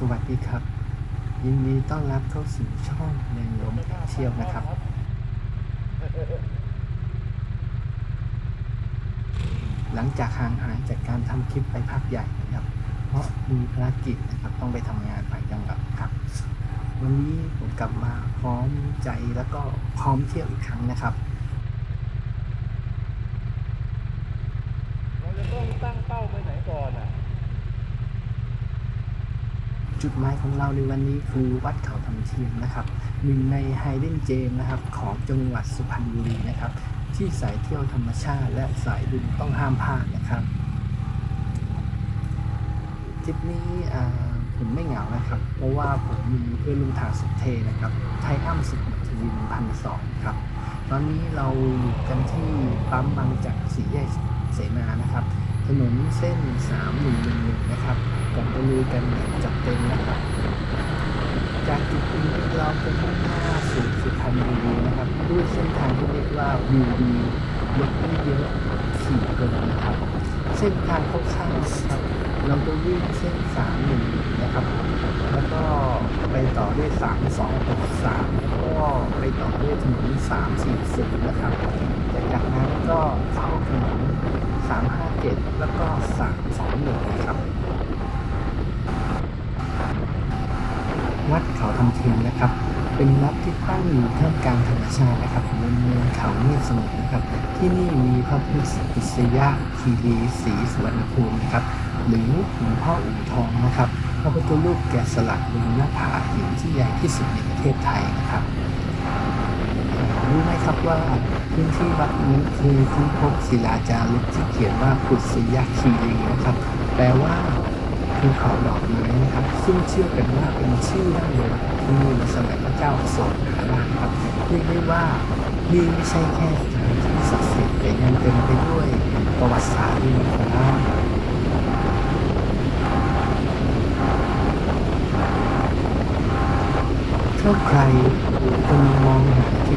สวัสดีครับ ยินดีต้อนรับเข้าสู่ช่องแนงลมเที่ยวนะครับ หลังจากห่างหายจากการทำคลิปไปพักใหญ่นะครับ เพราะมีภารกิจนะครับต้องไปทำงานต่างจังหวัดครับ วันนี้ผมกลับมาพร้อมใจแล้วก็พร้อมเที่ยวอีกครั้งนะครับ เราจะต้องตั้งเป้าไปไหนก่อนอะ จุดหมายของเราในวันนี้คือวัดเขาทำเทียมนะครับหนึ่งในไฮเดนเจมนะครับของจังหวัดสุพรรณบุรีนะครับ ที่สายเที่ยวธรรมชาติ และสายบุญต้องห้ามพลาดนะครับทริปนี้ผมไม่เหงานะครับ เพราะว่าผมมีเพื่อนร่วมทางสุดเทนะครับไทอ้ำสุขทวินพันสองครับ ตอนนี้เราอยู่กันที่ปั๊มบางจากสีแยกเสนานะครับ ถนนเส้น3111นะครับ ก่อนไปลุยกันจัดเต็มนะครับ จากจุดนี้เราจะมุ่งหน้าสู่สุพรรณบุรีนะครับด้วยเส้นทางที่เรียกว่าวิวดีรถไม่เยอะขี่เพลินนะครับ เส้นทางคร่าวๆนะครับ เราจะวิ่งเส้น31นะครับ แล้วก็ไปต่อด้วย3263แล้วก็ไปต่อด้วยถนน340นะครับจากนั้นก็เข้าถนน357 แล้วก็ 321นะครับ วัดเขาทำเทียนนะครับ เป็นวัดที่ตั้งอยู่ท่ามกลางธรรมชาตินะครับบนเนินเขาเงียบสงบนะครับ ที่นี่มีพระพุทธอิสยาคีรีศรีสุวรรณภูมินะครับ หรือหลวงพ่ออู่ทองนะครับพระพุทธรูปแกะสลักบนหน้าผาหินที่ใหญ่ที่สุดในประเทศไทยนะครับรู้ไหมครับว่าพื้นที่วัดนี้เคยค้นพบศิลาจารึกที่เขียนว่าปุษยคีรีนะครับ แปลว่า ภูเขาดอกไม้นะครับ ซึ่งเชื่อกันว่าเป็นชื่อดั้งเดิมที่มีสมัยพระเจ้าอโศกมหาราชครับเรียกได้ว่านี่ไม่ใช่แค่สถานที่ศักดิ์สิทธิ์แต่ยังเต็มไปด้วยประวัติศาสตร์ด้วยนะครับถ้าใครกำลังมองหาท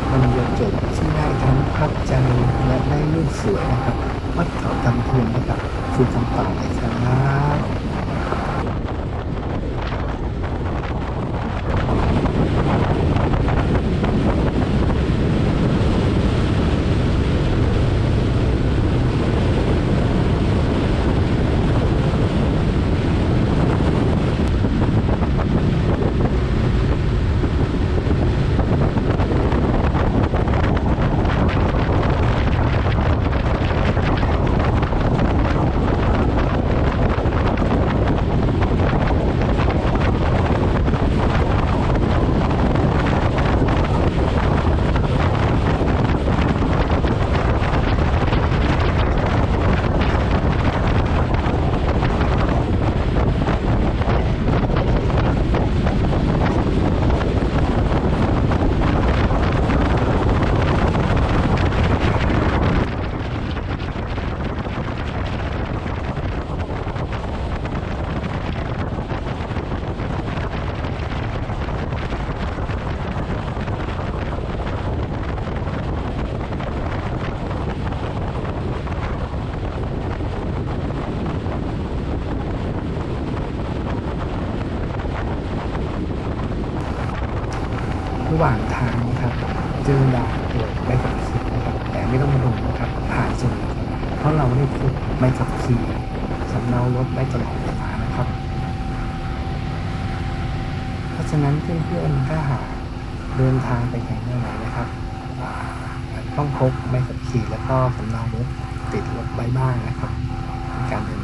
เพื่อนถ้าหากเดินทางไปไหนมาไหนนะครับต้องพกใบขับขี่แล้วก็สำเนารถติดรถไว้บ้างนะครับในการเดิน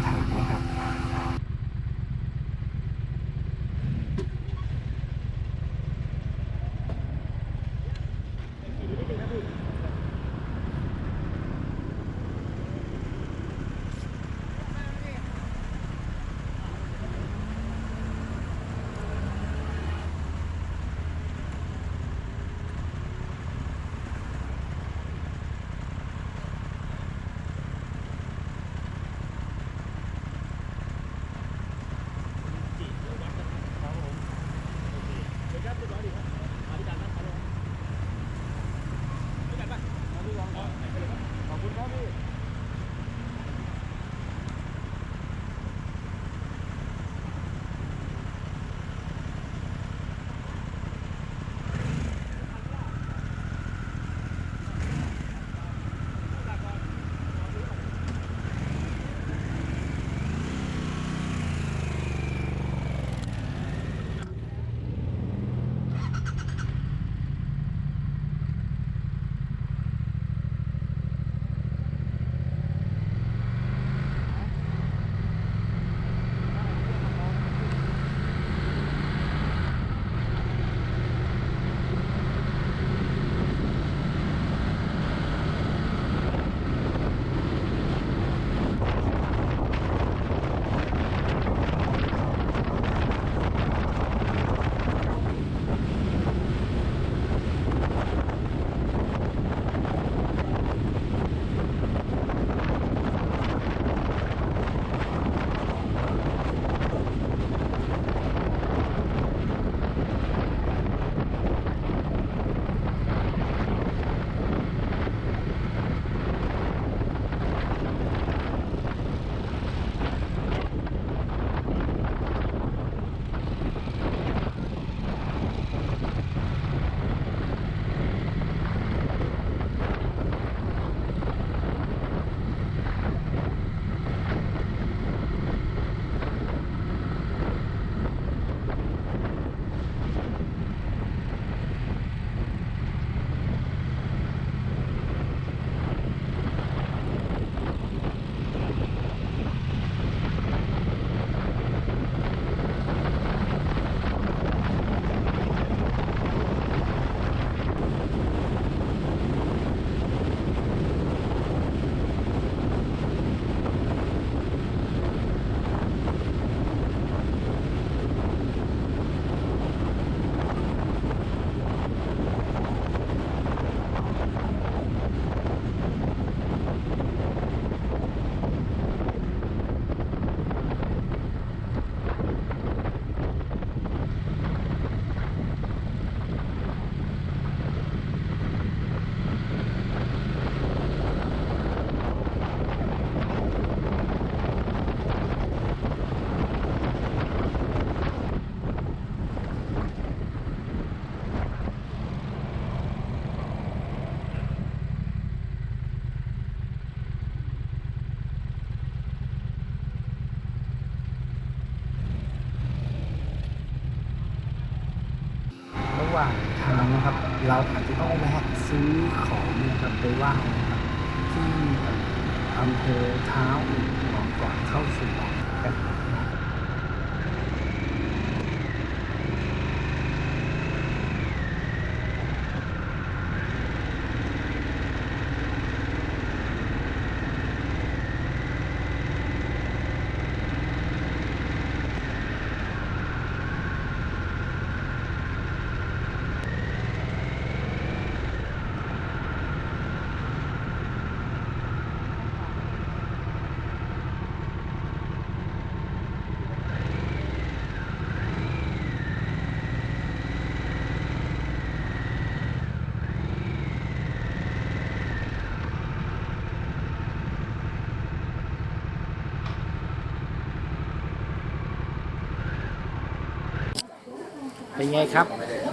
เป็นไงครับ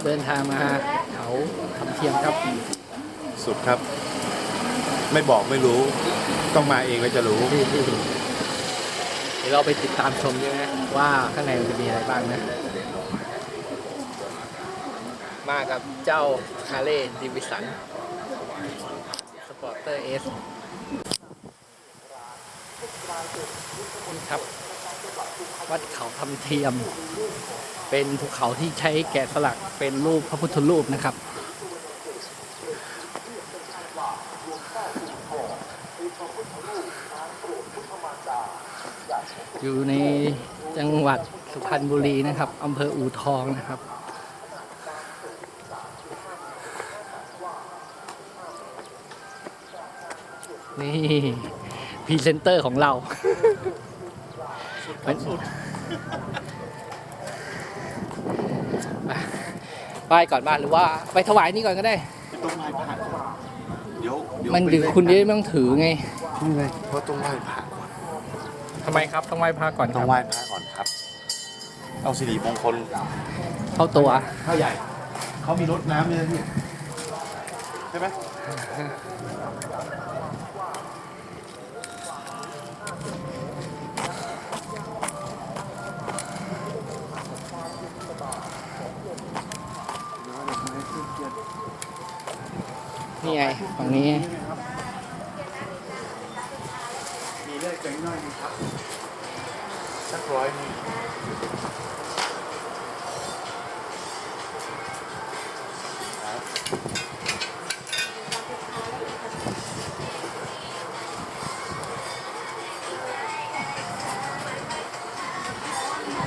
เดินทางมาเขาทำเทียมครับ สุดครับ ไม่บอกไม่รู้ ต้องมาเองแล้วจะรู้ เดี๋ยวเราไปติดตามชมด้วยนะว่าข้างในมันจะมีอะไรบ้างนะ มากับเจ้าคาเล่ดิวิสันสปอร์เตอร์เอสครับ วัดเขาทำเทียม เป็นภูเขาที่ใช้แกะสลักเป็นรูปพระพุทธรูปนะครับ อยู่ในจังหวัดสุพรรณบุรีนะครับอำเภออู่ทองนะครับนี่พรีเซนเตอร์ของเรา มันไปก่อนบ้านหรือว่าไปถวายนี่ก่อนก็ได้ต้องไหว้พระเดี๋ยวเดี๋ยวมันเดี๋ยวคุณจะไม่ต้องถือไงนี่ไงเพราะต้องไหว้พระก่อนทำไมครับต้องไหว้พระก่อนคต้อรังบไหว้พระก่อนครับ เอาสิริมงคลเข้าตัว ข้าใหญ่ เขามีรถน้ำเนี่ยพี่ใช่ไหม นี่ไงฝั่งนี้ มีเลขแบงค์น้อยไหมครับ สักร้อยหนึง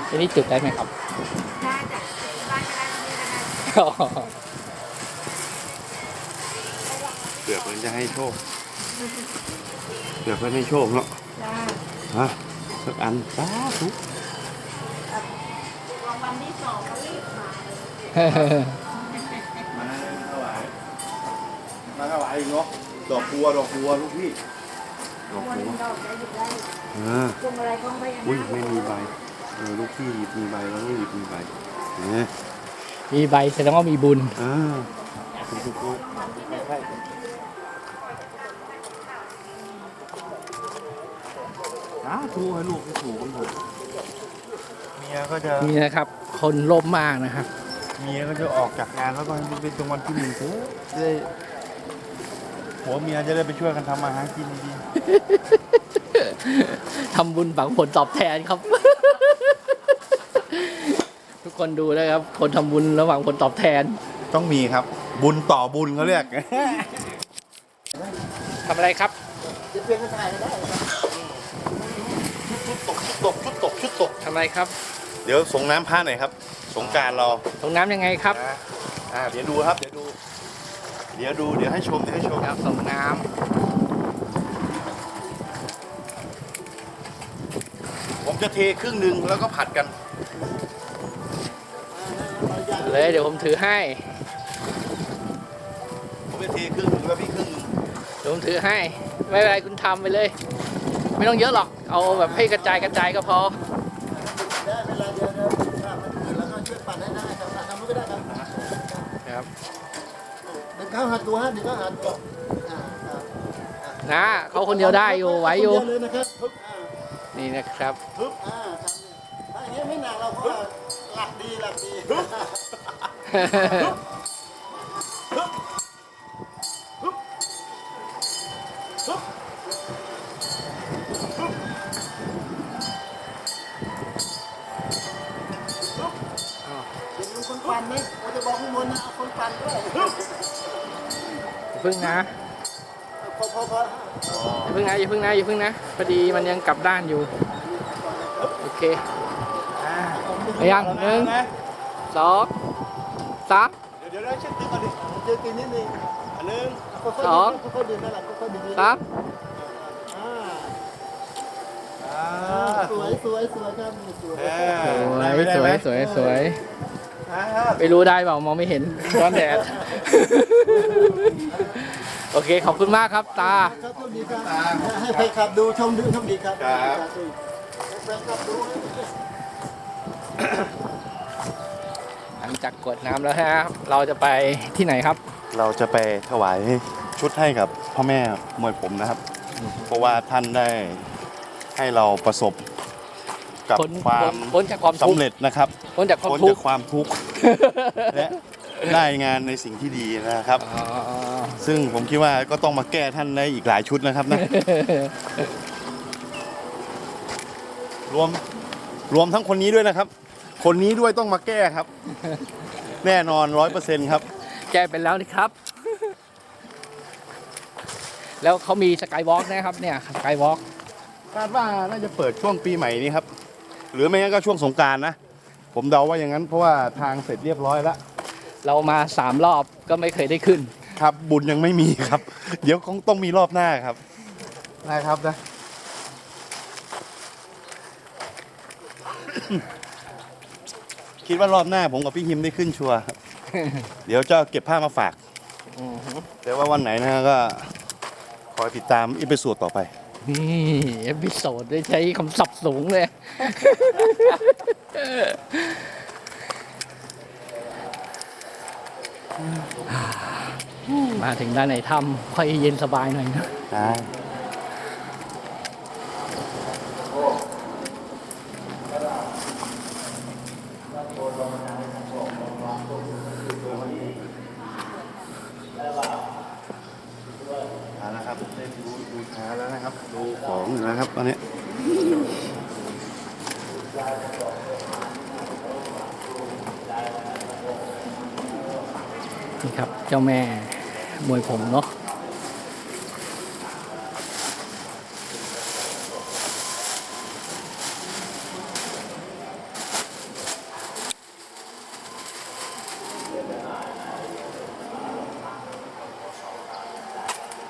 อันนี้จุดได้ไหมครับได้จ้ะบ้านก็ได้ที่นี่ก็ได้ อกมันจะให้โชคเปลือกมันให้โชคเนาะจ้าฮะสักอันสาธุรางวัลที่สองก็รีบมามาถวายมาถวายอีกเนาะดอกบัวดอกบัวลูกพี่ดอกวันบัวดอกได้หยิบได้อ่าพวงอะไรของพญาอุ้ยนาคไม่มีใบเออลูกพี่หยิบมีใบแล้วไม่หยิบมีใบเนี่ยมีใบแสดงว่ามีบุญอ่าคุณครู สาธุให้ลูกให้ถูกกันเถอะเมียก็จะนี่นะครับ คนร่มมากนะครับ เมียก็จะออกจากงานแล้วก็เป็นจังหวัดที่หนึ่งเถอะจะได้ผัวเมียจะได้ไปช่วยกันทำมาหากินดีทำบุญฝังผลตอบแทนครับ ทุกคนดูนะครับ คนทำบุญระหว่างผลตอบแทนๆต้องมีครับ บุญต่อบุญเขาเรียก ทำอะไรครับชุดตกชุดตกชุดตกชุดตก ทำอะไรครับเดี๋ยวส่งน้ำพระหน่อยครับ สงกรารเราตรงน้ำยังไงครับนะอ่าเดี๋ยวดูครับ เดี๋ยวดู เดี๋ยวดูเดี๋ยวให้ชมเดี๋ยวให้ชมครับส่งน้ผมจะเทครึ่งหนึ่งแล้วก็ผัดกันำเลยเดี๋ยวผมถือให้ผมจะเทครึ่งหนึ่งแล้วพี่ครึ่งหนึ่งเดี๋ยวผมถือให้ ไม่เป็นไรคุณทำไปเลย ไม่ต้องเยอะหรอกเอาแบบให้กระจายกระจายก็พอ ได้เวลาเดี๋ยวเดี๋ยวถ้ามันอื่นแล้วก็ช่วยปั่นให้ได้ครับทำมันก็ได้ครับ ครับ เดี๋ยวเขาหัดตัวฮะเดี๋ยวเขาหัดตัวอ่าครับนะเขาคนเดียวได้อยู่ไหวอยู่ คนเดีวเลยนะครับทุบอ่านี่นะครับทุบอ่าทำนี่ถ้าอย่างเงี้ยไม่หนักเราเพราะว่าหลักดีหลักดี พึ่งนะพอพอพออย่าพึ่งนะอย่าพึ่งนะอย่าพึ่งนะพอดีมันยังกลับด้านอยู่ โอเคไปยังหนึ่งนะสองสามเดี๋ยวเดี๋ยวเช็ดติ๊กก่อนดิเจอกินนิดนึงอันหนึงค่อยๆสองค่อยๆดึงนั่นแหละค่อยๆดึงสามอ่าอ่าสวยสวยสวยครับสวยเอสอวได้ยไหมได้สไหวมยสวยสวยอ่าไม่รู้ได้เปล่ามองไม่เห็นร้อนแดด โอเค ขอบคุณมากครับตา ครับโชคดีครับ ให้ใครขับดูชมดูชมดีครับครับให้แฟนขับดูให้หลังจากกวดน้ำแล้วนะครับ เราจะไปที่ไหนครับ เราจะไปถวายชุดให้กับพ่อแม่มวยผมนะครับ เพราะว่าท่านได้ให้เราประสบกับพ้นความพ้นจากความทุกสำข์เร็จนะครับพ้นจากความพ้นทุจากกข์ ความทุกข์ และ ได้งานในสิ่งที่ดีนะครับอ๋อซึ่งผมคิดว่าก็ต้องมาแก้ท่านได้อีกหลายชุดนะครับนะรวมรวมทั้งคนนี้ด้วยนะครับ คนนี้ด้วยต้องมาแก้ครับ แน่นอนร้อยเปอร์เซ็นต์ครับ แก้เป็นแล้วนี่ครับ แล้วเขามีสกายวอล์กนะครับเนี่ยสกายวอล์กคาดว่าน่าจะเปิดช่วงปีใหม่นี้ครับ หรือไม่งั้นก็ช่วงสงกรารนะ ผมเดาว่าอย่างนั้นเพราะว่าทางเสร็จเรียบร้อยแล้ว เรามาสามรอบก็ไม่เคยได้ขึ้น ครับบุญยังไม่มีครับ เดี๋ยวคงต้องมีรอบหน้าครับได้ครับนะ คิดว่ารอบหน้าผมกับพี่ฮิมได้ขึ้นชัวร์ครับเดี๋ยวจะเก็บผ้ามาฝากอือฮึแต่ว่าวันไหนนะฮะก็คอยติดตามอีพิสูดต่อไป นี่เอพิโซดได้ใช้คำศัพท์สูงเลย มาถึงด้านไหนถ้ำค่อยเย็นสบายหน่อยนะ ได้ เอาละครับได้ดูดูช้าแล้วนะครับ ดูของอยู่แล้วครับตอนนี้ นี่ครับ เจ้าแม่มวยผมเนาะ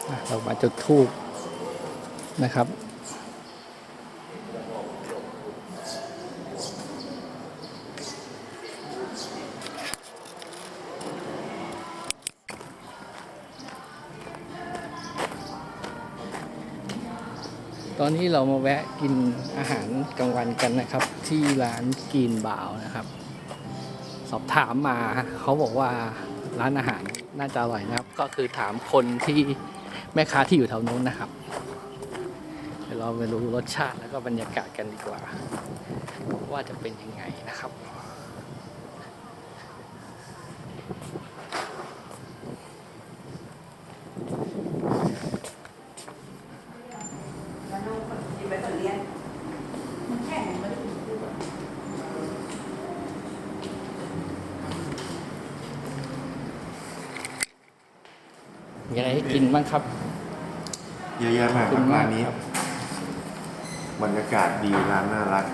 อะเรามาจุดทูบนะครับ อนนี้เรามาแวะกินอาหารกลางวันกันนะครับ ที่ร้านกินบ่าวนะครับ สอบถามมาเขาบอกว่าร้านอาหารน่าจะอร่อยนะครับ ก็คือถามคนที่แม่ค้าที่อยู่แถวนู้นนะครับเดี๋ยวเราไปรู้รสชาติแล้วก็บรรยากาศกันดีกว่า ว่าจะเป็นยังไงนะครับ มีอะไรให้กิน บ้างครับ เยอะแยะมากขอบคุณมาก ร้านนี้ บรรยากาศดีร้านน่ารัก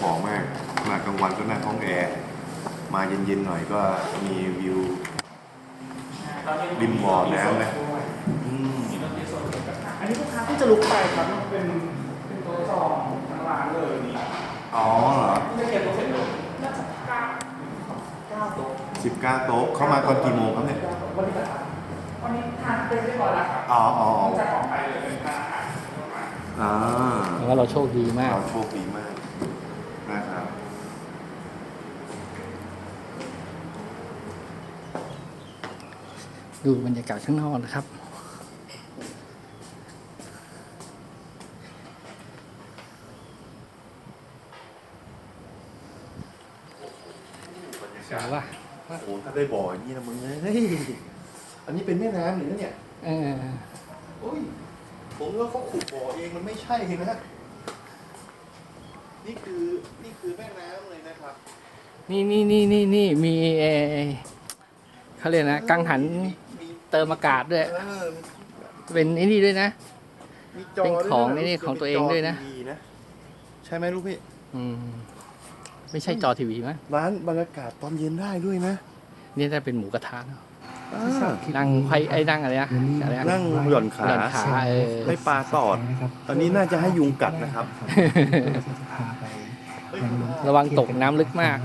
หอมมากมากลางวันก็นั่งห้องแอร์มาเย็นๆหน่อยก็มีวิวริมบ่อน้ำนะอืมอันนี้ลูกค้าที่จะลุกไปครับมันเป็นเป็นโต๊ะจองทั้งร้านเลยนี่อ๋อเหรอจะเก็บโต๊ะเสร็จเลยน่าจะเก้าเก้าโต๊ะสิบเก้าโต๊ะเข้ามาตอนกี่โมงครับเนี่ยวันนี้นะครับ วันนี้ทานเต็มเรียบร้อยแล้วครับอ๋ออ๋ออ๋อจะออกไปเลยเป็นทานอาหารอ่าแล้วก็เราโชคดีมาก เราโชคดีมากนะครับดูบรรยากาศข้างนอกนะครับสวยว่ะโอ้โหถ้าได้บ่ออย่างนี้นะมึงเฮ้ย อันนี้เป็นแม่น้ำหรือเนี่ยเออโอ้ย ผมว่าเขาขุดบ่อเองมันไม่ใช่นะ นี่คือนี่คือแม่น้ำเลยนะครับ นี่นี่นี่นี่นี่มีเอ่อเขาเรียกนะกังหันเติมอากาศด้วย เออเป็นไอ้นี่ด้วยนะ มีจอเป็นของด้วยนี่ของตัวเองด้วยนะ มีจอ TV นะใช่ไหมลูกพี่ อืมไม่ใช่จอทีวีมั้งร้านบรรยากาศตอนเย็นได้ด้วยนะนี่จะเป็นหมูกระทะเนอะ ถ้าชอบคลิปนั่งไขไอ้นั่งอะไรนะอะไรนะ นั่งหย่อนขาหย่อนขาเออ ให้ปลาตอด ตอนนี้น่าจะให้ยุงกัดนะครับเราจะพาไปยังลงระวังตกน้ำลึกมาก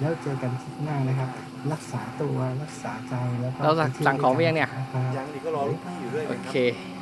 แล้วเจอกันคลิปหน้านะครับ รักษาตัวรักษาใจแล้วก็เราสั่งของไปยังเนี่ยนะครับยังดีก็รอลูกพี่อยู่ด้วยโอนะคเครับ